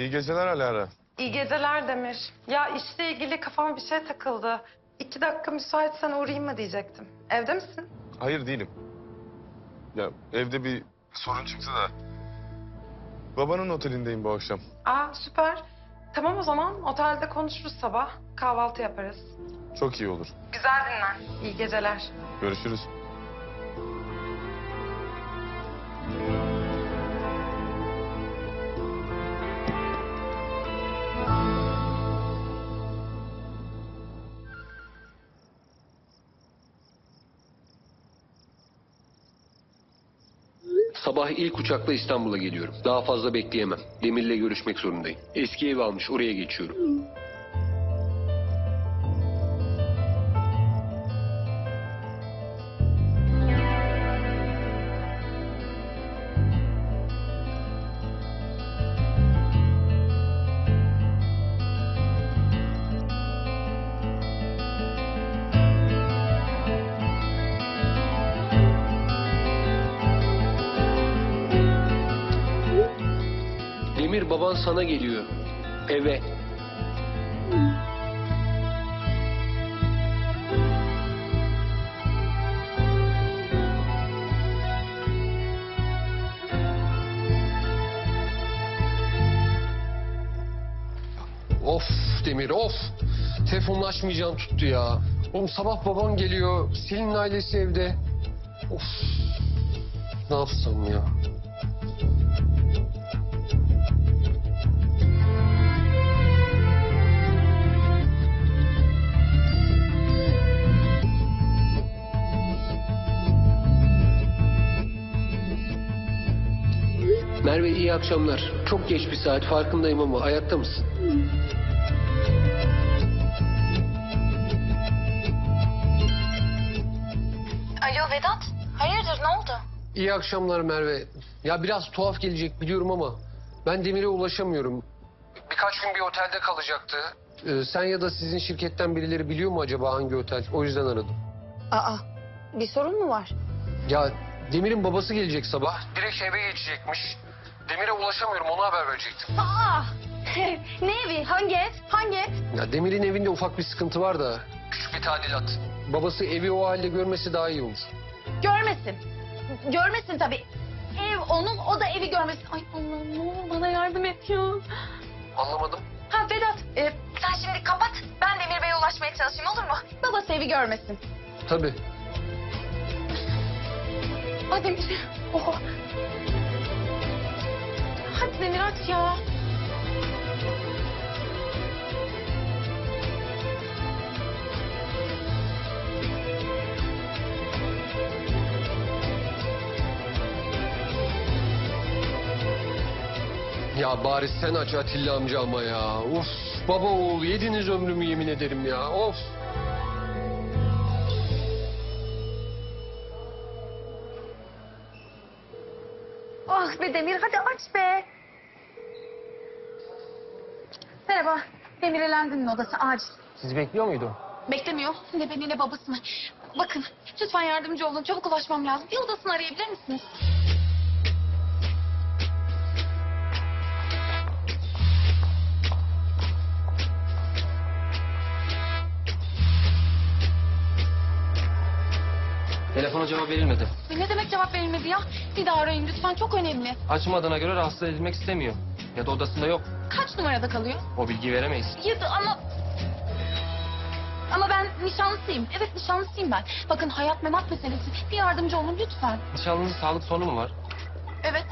İyi geceler Alara. İyi geceler Demir. Ya işle ilgili kafama bir şey takıldı. İki dakika müsaitsen uğrayayım mı diyecektim. Evde misin? Hayır değilim. Ya evde bir sorun çıktı da. Babanın otelindeyim bu akşam. Aa süper. Tamam o zaman otelde konuşuruz sabah. Kahvaltı yaparız. Çok iyi olur. Güzel dinlen. İyi geceler. Görüşürüz. Sabah ilk uçakla İstanbul'a geliyorum. Daha fazla bekleyemem. Demir'le görüşmek zorundayım. Eski ev almış, oraya geçiyorum. Baban sana geliyor. Eve. Of Demir of. Telefonunu açmayacağım tuttu ya. Oğlum sabah baban geliyor. Selin'in ailesi evde. Of. Ne yapsam ya? İyi akşamlar. Çok geç bir saat farkındayım ama ayakta mısın? Alo Vedat, hayırdır ne oldu? İyi akşamlar Merve. Ya biraz tuhaf gelecek biliyorum ama ben Demir'e ulaşamıyorum. Birkaç gün bir otelde kalacaktı. Ee, sen ya da sizin şirketten birileri biliyor mu acaba hangi otel? O yüzden aradım. Aa, bir sorun mu var? Ya Demir'in babası gelecek sabah. Direkt eve geçecekmiş. Demir'e ulaşamıyorum ona haber verecektim. Aa, ne evi, hangi ev, hangi ev? Ya Demir'in evinde ufak bir sıkıntı var da. Küçük bir tadilat. Babası evi o halde görmesi daha iyi olur. Görmesin, görmesin tabii. Ev onun, o da evi görmesin. Ay Allah'ım ne olur bana yardım et ya. Anlamadım. Ha Vedat, e, sen şimdi kapat. Ben Demir Bey'e ulaşmaya çalışayım olur mu? Babası evi görmesin. Tabii. Hadi Demir. Oh. Hadi Demir aç ya. Ya bari sen aç Atilla amca ama ya. Of baba oğul yediniz ömrümü yemin ederim ya. Of. Ah be Demir hadi aç be. Merhaba. Demir Elendin'in odası acil. Sizi bekliyor muydu? Beklemiyor. Ne beni ne babasını. Bakın lütfen yardımcı olun. Çabuk ulaşmam lazım. Bir odasını arayabilir misiniz? Telefona cevap verilmedi. Ne demek cevap verilmedi ya? Bir daha arayın lütfen. Çok önemli. Açmadığına göre rahatsız edilmek istemiyor. Ya da odasında yok. Kaç numarada kalıyor? O bilgiyi veremeyiz. Yedi ama... Ama ben nişanlısıyım. Evet nişanlısıyım ben. Bakın hayat memat meselesi. Bir yardımcı olun lütfen. Nişanlının sağlık sorunu mu var? Evet.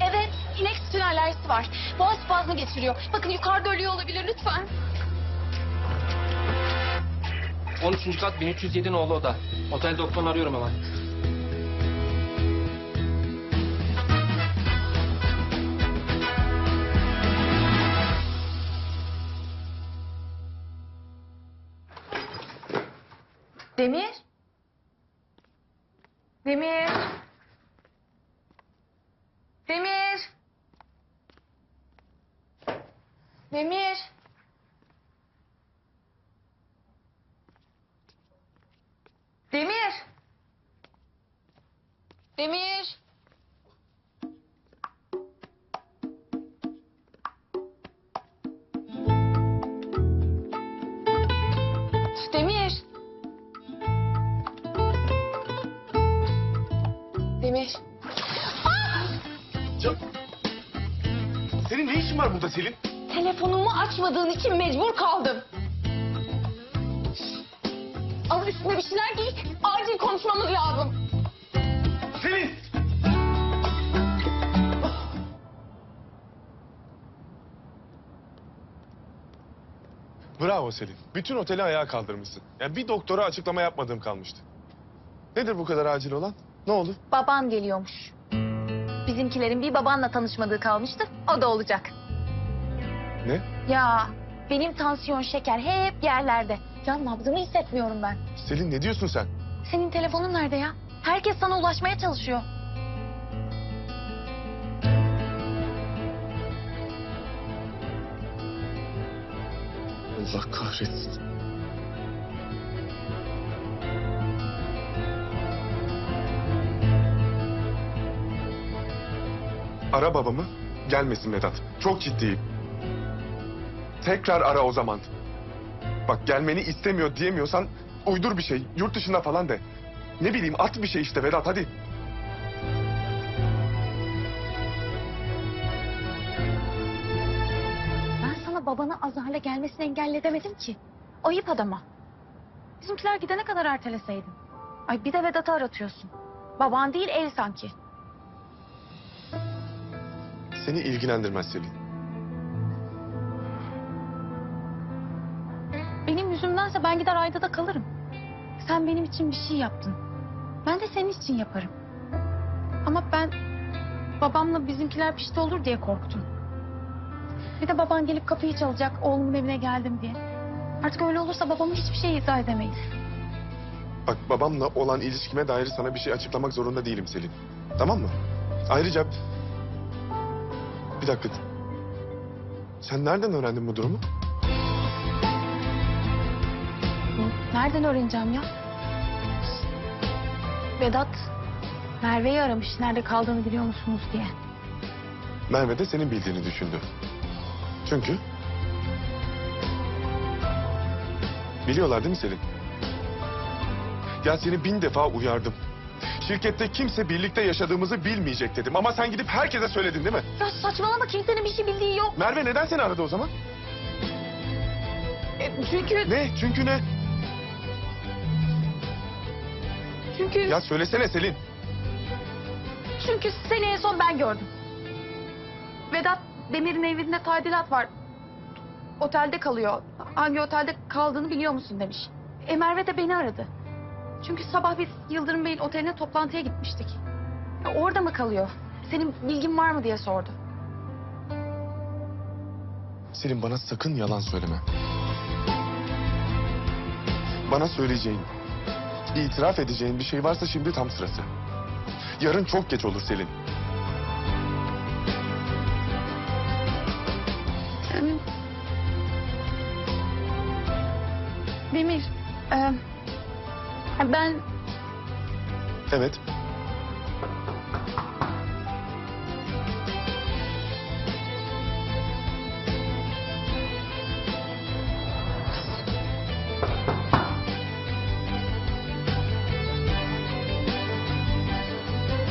Evet. İnek sütüne alerjisi var. Boğaz spazmı geçiriyor. Bakın yukarıda ölüyor olabilir lütfen. 13. kat 1307 nolu oda. Otel doktorunu arıyorum hemen. Demir. Demir. Demir. Demir. Demir. Demir. Demir. Senin ne işin var burada Selin? Telefonumu açmadığın için mecbur kaldım. Al üstüne bir şeyler giy. Acil konuşmamız lazım. Selin! Bravo Selin. Bütün oteli ayağa kaldırmışsın. Yani bir doktora açıklama yapmadığım kalmıştı. Nedir bu kadar acil olan? Ne oldu? Baban geliyormuş. Bizimkilerin bir babanla tanışmadığı kalmıştı. O da olacak. Ne? Ya benim tansiyon şeker hep yerlerde. Can nabzını hissetmiyorum ben. Selin ne diyorsun sen? Senin telefonun nerede ya? Herkes sana ulaşmaya çalışıyor. Allah kahretsin. Ara babamı. Gelmesin Vedat. Çok ciddiyim. Tekrar ara o zaman. Bak gelmeni istemiyor diyemiyorsan uydur bir şey. Yurt dışında falan de. Ne bileyim at bir şey işte Vedat hadi. Ben sana babana azarla gelmesini engelledemedim ki. Ayıp adama. Bizimkiler gidene kadar erteleseydin. Ay bir de Vedat'ı aratıyorsun. Baban değil ev sanki. Seni ilgilendirmez Selin. Benim yüzümdense ben gider ayda da kalırım. Sen benim için bir şey yaptın. Ben de senin için yaparım. Ama ben babamla bizimkiler pişti olur diye korktum. Bir de baban gelip kapıyı çalacak oğlumun evine geldim diye. Artık öyle olursa babama hiçbir şey izah edemeyiz. Bak babamla olan ilişkime dair sana bir şey açıklamak zorunda değilim Selin. Tamam mı? Ayrıca... Bir dakika. Sen nereden öğrendin bu durumu? Nereden öğreneceğim ya? Vedat Merve'yi aramış nerede kaldığını biliyor musunuz diye. Merve de senin bildiğini düşündü. Çünkü... Biliyorlar değil mi Selin? Ya seni bin defa uyardım. Şirkette kimse birlikte yaşadığımızı bilmeyecek dedim. Ama sen gidip herkese söyledin değil mi? Ya saçmalama kimsenin bir şey bildiği yok. Merve neden seni aradı o zaman? E, çünkü Ne? Çünkü ne? çünkü Ya söylesene Selin. çünkü seni en son ben gördüm. Vedat Demir'in evinde tadilat var. Otelde kalıyor. Hangi otelde kaldığını biliyor musun demiş. E Merve de beni aradı. Çünkü sabah biz Yıldırım Bey'in oteline toplantıya gitmiştik. Ya orada mı kalıyor? Senin bilgin var mı diye sordu. Selin bana sakın yalan söyleme. Bana söyleyeceğin, itiraf edeceğin bir şey varsa şimdi tam sırası. Yarın çok geç olur Selin. Demir, e, ben Evet.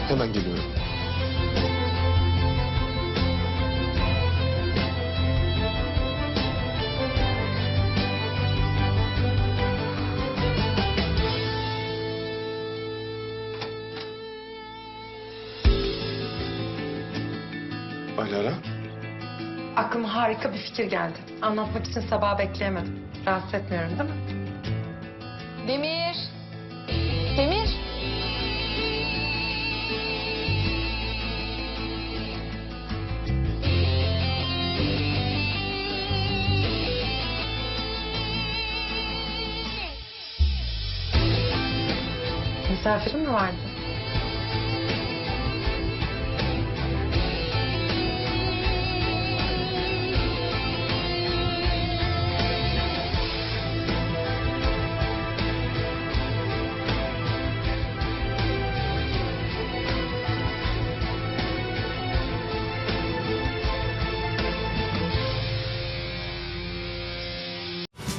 Hemen geliyorum. Alara. Aklıma harika bir fikir geldi. Anlatmak için sabah bekleyemedim. Rahatsız etmiyorum değil mi? Demir. Demir. Misafirin mi vardı?